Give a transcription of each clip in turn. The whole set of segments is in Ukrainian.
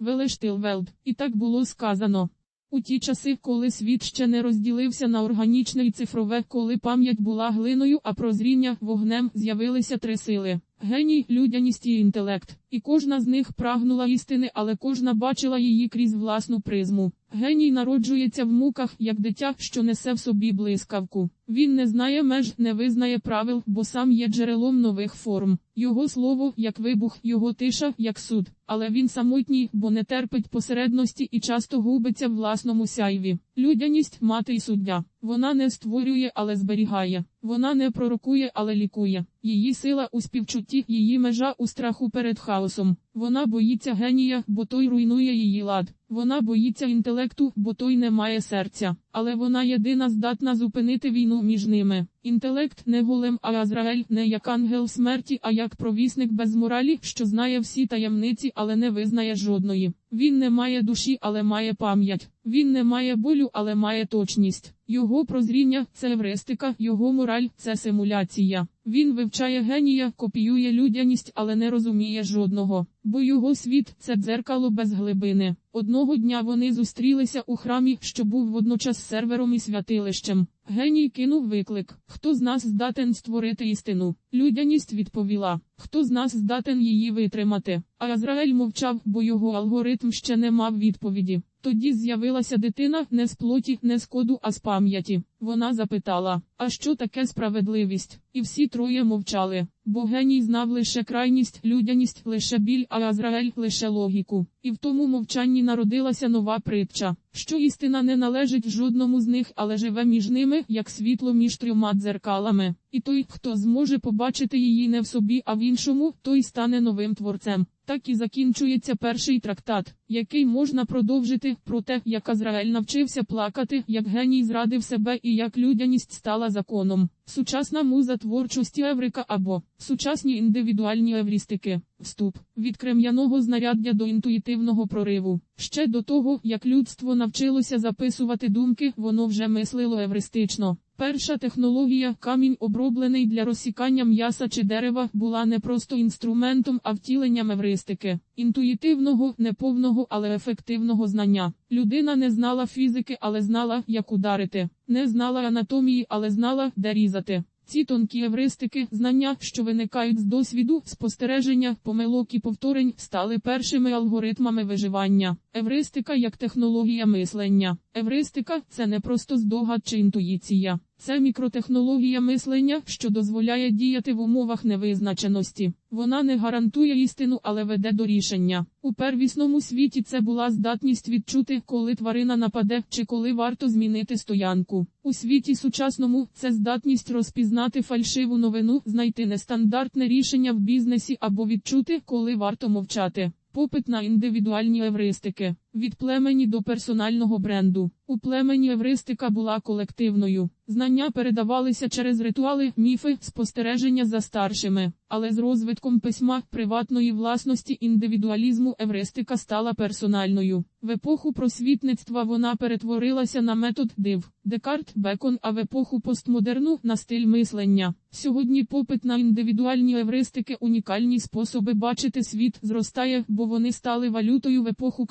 Велештилвелд. І так було сказано. У ті часи, коли світ ще не розділився на органічне і цифрове, коли пам'ять була глиною, а прозріння вогнем з'явилися три сили: геній, людяність і інтелект. І кожна з них прагнула істини, але кожна бачила її крізь власну призму. Геній народжується в муках, як дитя, що несе в собі блискавку. Він не знає меж, не визнає правил, бо сам є джерелом нових форм. Його слово, як вибух, його тиша, як суд. Але він самотній, бо не терпить посередності і часто губиться в власному сяйві. Людяність мати й суддя. Вона не створює, але зберігає. Вона не пророкує, але лікує. Її сила у співчутті, її межа у страху перед хаосом. Вона боїться генія, бо той руйнує її лад. Вона боїться інтелекту, бо той не має серця. Але вона єдина здатна зупинити війну між ними. Інтелект не голем, а Азраель не як ангел смерті, а як провісник без моралі, що знає всі таємниці, але не визнає жодної. Він не має душі, але має пам'ять. Він не має болю, але має точність. Його прозріння це евристика, його мораль це симуляція. Він вивчає генія, копіює людяність, але не розуміє жодного. Бо його світ це дзеркало без глибини. Одного дня вони зустрілися у храмі, що був водночас сервером і святилищем. Геній кинув виклик: Хто з нас здатен створити істину? Людяність відповіла: Хто з нас здатен її витримати? А Азраель мовчав, бо його алгоритм ще не мав відповіді. Тоді з'явилася дитина не з плоті, не з коду, а з пам'яті. Вона запитала: А що таке справедливість? І всі троє мовчали, бо геній знав лише крайність, людяність, лише біль, а Азраель лише логіку. І в тому мовчанні народилася нова притча, що істина не належить жодному з них, але живе між ними, як світло між трьома дзеркалами. І той, хто зможе побачити її не в собі, а в іншому, той стане новим творцем. Так і закінчується перший трактат, який можна продовжити про те, як Азраель навчився плакати, як геній зрадив себе і як людяність стала законом. Сучасна муза творчості Еврика або сучасні індивідуальні еврістики. Вступ від крем'яного знаряддя до інтуїтивного прориву. Ще до того, як людство навчилося записувати думки, воно вже мислило евристично. Перша технологія, камінь оброблений для розсікання м'яса чи дерева, була не просто інструментом, а втіленням евристики, інтуїтивного, неповного, але ефективного знання. Людина не знала фізики, але знала, як ударити, не знала анатомії, але знала, де різати. Ці тонкі евристики, знання, що виникають з досвіду, спостереження, помилок і повторень, стали першими алгоритмами виживання. Евристика як технологія мислення. Евристика це не просто здогад чи інтуїція. Це мікротехнологія мислення, що дозволяє діяти в умовах невизначеності. Вона не гарантує істину, але веде до рішення. У первісному світі це була здатність відчути, коли тварина нападе, чи коли варто змінити стоянку. У світі сучасному це здатність розпізнати фальшиву новину, знайти нестандартне рішення в бізнесі або відчути, коли варто мовчати. Попит на індивідуальні евристики від племені до персонального бренду. У племені евристика була колективною. Знання передавалися через ритуали, міфи, спостереження за старшими. Але з розвитком письма, приватної власності, індивідуалізму евристика стала персональною. В епоху просвітництва вона перетворилася на метод див, Декарт, Бекон, а в епоху постмодерну на стиль мислення. Сьогодні попит на індивідуальні евристики, унікальні способи бачити світ зростає, бо вони стали валютою в епоху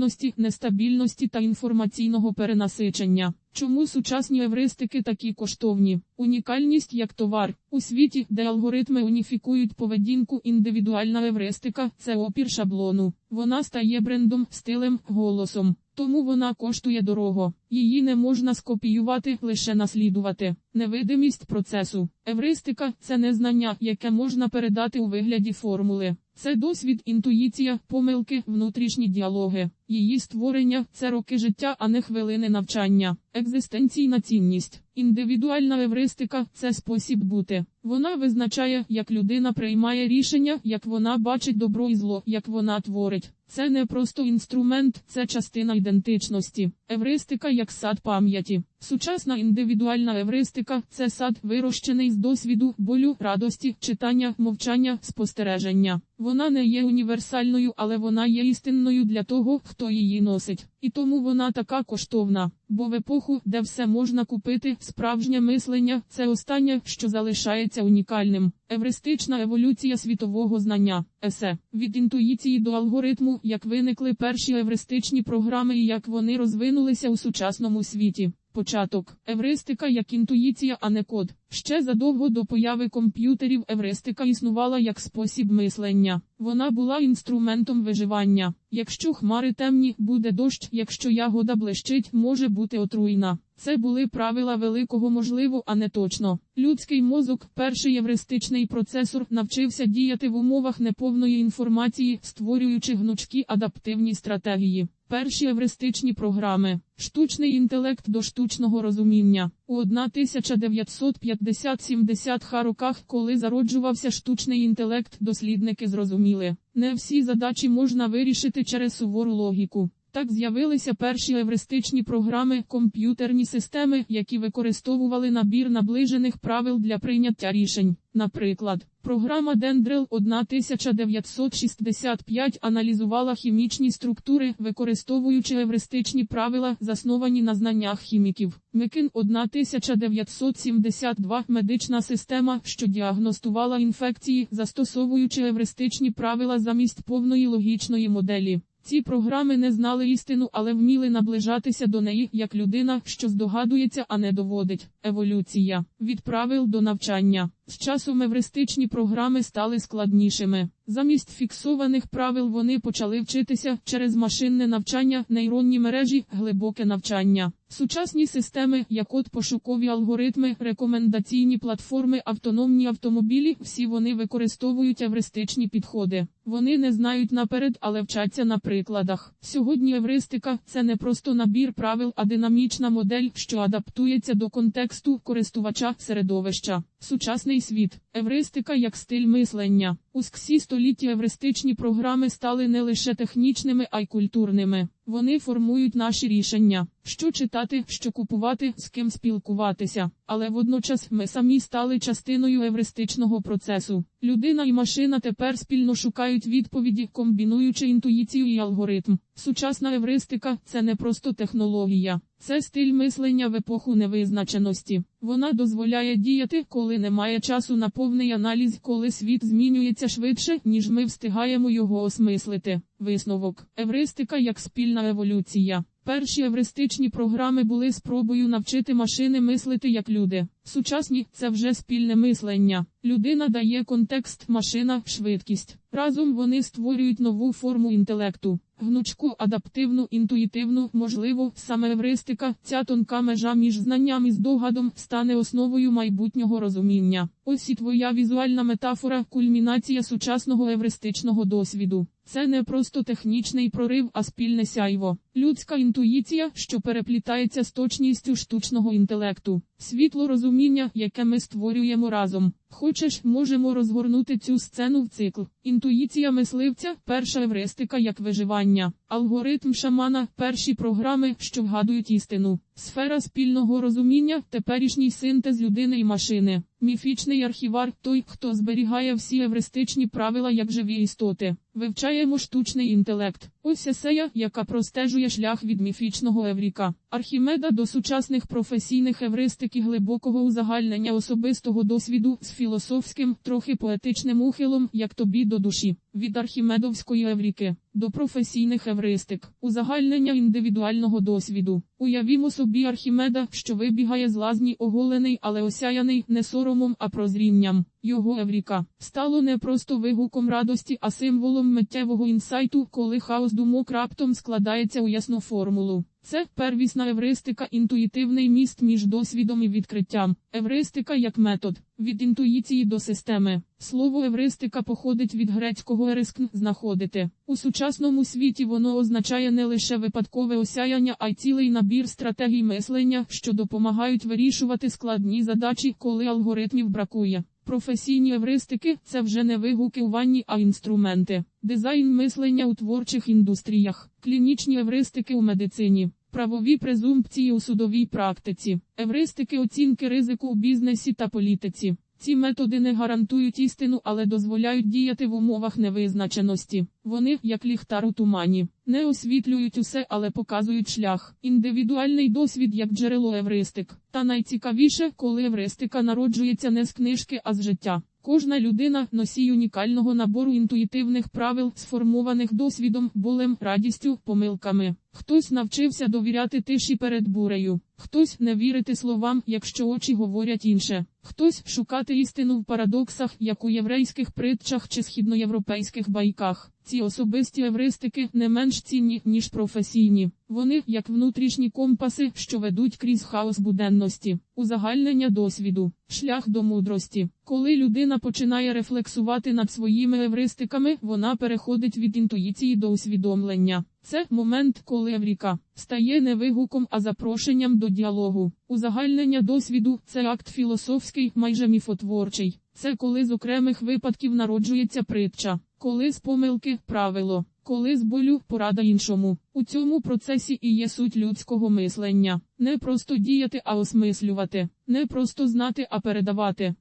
креативності, нестабільності та інформаційного перенасичення. Чому сучасні евристики такі коштовні? Унікальність як товар. У світі, де алгоритми уніфікують поведінку, індивідуальна евристика це опір шаблону. Вона стає брендом, стилем, голосом. Тому вона коштує дорого. Її не можна скопіювати, лише наслідувати. Невидимість процесу. Евристика це не знання, яке можна передати у вигляді формули. Це досвід, інтуїція, помилки, внутрішні діалоги. Її створення це роки життя, а не хвилини навчання, екзистенційна цінність. Індивідуальна евристика це спосіб бути. Вона визначає, як людина приймає рішення, як вона бачить добро і зло, як вона творить. Це не просто інструмент, це частина ідентичності. Евристика як сад пам'яті. Сучасна індивідуальна евристика це сад, вирощений з досвіду, болю, радості, читання, мовчання, спостереження. Вона не є універсальною, але вона є істинною для того, хто її носить. І тому вона така коштовна. Бо в епоху, де все можна купити, справжнє мислення це останнє, що залишається унікальним. Евристична еволюція світового знання. Есе від інтуїції до алгоритму, як виникли перші евристичні програми і як вони розвинулися у сучасному світі. Початок евристика як інтуїція, а не код. Ще задовго до появи комп'ютерів евристика існувала як спосіб мислення. Вона була інструментом виживання. Якщо хмари темні, буде дощ, якщо ягода блищить, може бути отруйна. Це були правила великого можливо, а не точно. Людський мозок, перший евристичний процесор, навчився діяти в умовах неповної інформації, створюючи гнучкі адаптивні стратегії. Перші евристичні програми, штучний інтелект до штучного розуміння. У 1950-70 ха роках, коли зароджувався штучний інтелект, дослідники зрозуміли, не всі задачі можна вирішити через сувору логіку. Так з'явилися перші евристичні програми, комп'ютерні системи, які використовували набір наближених правил для прийняття рішень. Наприклад, програма Dendrel 1965 аналізувала хімічні структури, використовуючи евристичні правила, засновані на знаннях хіміків. Микин 1972 медична система, що діагностувала інфекції, застосовуючи евристичні правила замість повної логічної моделі. Ці програми не знали істину, але вміли наближатися до неї як людина, що здогадується, а не доводить. Еволюція від правил до навчання. З часом евристичні програми стали складнішими. Замість фіксованих правил вони почали вчитися через машинне навчання, нейронні мережі, глибоке навчання. Сучасні системи, як от пошукові алгоритми, рекомендаційні платформи, автономні автомобілі, всі вони використовують евристичні підходи. Вони не знають наперед, але вчаться на прикладах. Сьогодні евристика це не просто набір правил, а динамічна модель, що адаптується до контексту користувача середовища. Сучасний світ, евристика як стиль мислення. У сксі століття евристичні програми стали не лише технічними, а й культурними. Вони формують наші рішення, що читати, що купувати, з ким спілкуватися. Але водночас ми самі стали частиною евристичного процесу. Людина і машина тепер спільно шукають відповіді, комбінуючи інтуїцію і алгоритм. Сучасна евристика це не просто технологія, це стиль мислення в епоху невизначеності. Вона дозволяє діяти, коли немає часу на повний аналіз, коли світ змінюється швидше, ніж ми встигаємо його осмислити. Висновок евристика як спільна еволюція. Перші евристичні програми були спробою навчити машини мислити як люди. Сучасні це вже спільне мислення. Людина дає контекст, машина, швидкість. Разом вони створюють нову форму інтелекту. Гнучку, адаптивну, інтуїтивну, можливо, саме евристика, ця тонка межа між знанням і здогадом стане основою майбутнього розуміння. Ось і твоя візуальна метафора, кульмінація сучасного евристичного досвіду. Це не просто технічний прорив, а спільне сяйво. Людська інтуїція, що переплітається з точністю штучного інтелекту, світло розуміння, яке ми створюємо разом. Хочеш, можемо розгорнути цю сцену в цикл. Інтуїція мисливця, перша евристика як виживання, алгоритм шамана, перші програми, що вгадують істину, сфера спільного розуміння, теперішній синтез людини і машини, міфічний архівар, той, хто зберігає всі евристичні правила як живі істоти. Вивчаємо штучний інтелект. Ось есея, яка простежує шлях від міфічного евріка, Архімеда до сучасних професійних евристик і глибокого узагальнення особистого досвіду з філософським, трохи поетичним ухилом, як тобі до душі, від архімедовської евріки до професійних евристик, узагальнення індивідуального досвіду. Уявімо собі Архімеда, що вибігає з лазні оголений, але осяяний не соромом, а прозрінням. Його евріка стало не просто вигуком радості, а символом миттєвого інсайту, коли хаос думок раптом складається у ясну формулу. Це первісна евристика, інтуїтивний міст між досвідом і відкриттям. Евристика як метод від інтуїції до системи. Слово евристика походить від грецького ерискн знаходити. У сучасному світі воно означає не лише випадкове осяяння, а й цілий набір стратегій мислення, що допомагають вирішувати складні задачі, коли алгоритмів бракує. Професійні евристики це вже не вигуки у ванні, а інструменти. Дизайн мислення у творчих індустріях, клінічні евристики у медицині. Правові презумпції у судовій практиці, евристики оцінки ризику у бізнесі та політиці. Ці методи не гарантують істину, але дозволяють діяти в умовах невизначеності. Вони, як ліхтар у тумані, не освітлюють усе, але показують шлях. Індивідуальний досвід як джерело евристик. Та найцікавіше, коли евристика народжується не з книжки, а з життя. Кожна людина носій унікального набору інтуїтивних правил, сформованих досвідом, болем, радістю, помилками. Хтось навчився довіряти тиші перед бурею, хтось не вірити словам, якщо очі говорять інше, хтось шукати істину в парадоксах, як у єврейських притчах чи східноєвропейських байках. Ці особисті евристики не менш цінні, ніж професійні. Вони, як внутрішні компаси, що ведуть крізь хаос буденності, узагальнення досвіду, шлях до мудрості. Коли людина починає рефлексувати над своїми евристиками, вона переходить від інтуїції до усвідомлення. Це момент, коли Евріка стає не вигуком, а запрошенням до діалогу. Узагальнення досвіду це акт філософський, майже міфотворчий. Це коли з окремих випадків народжується притча, коли з помилки правило, коли з болю порада іншому. У цьому процесі і є суть людського мислення. Не просто діяти, а осмислювати, не просто знати, а передавати.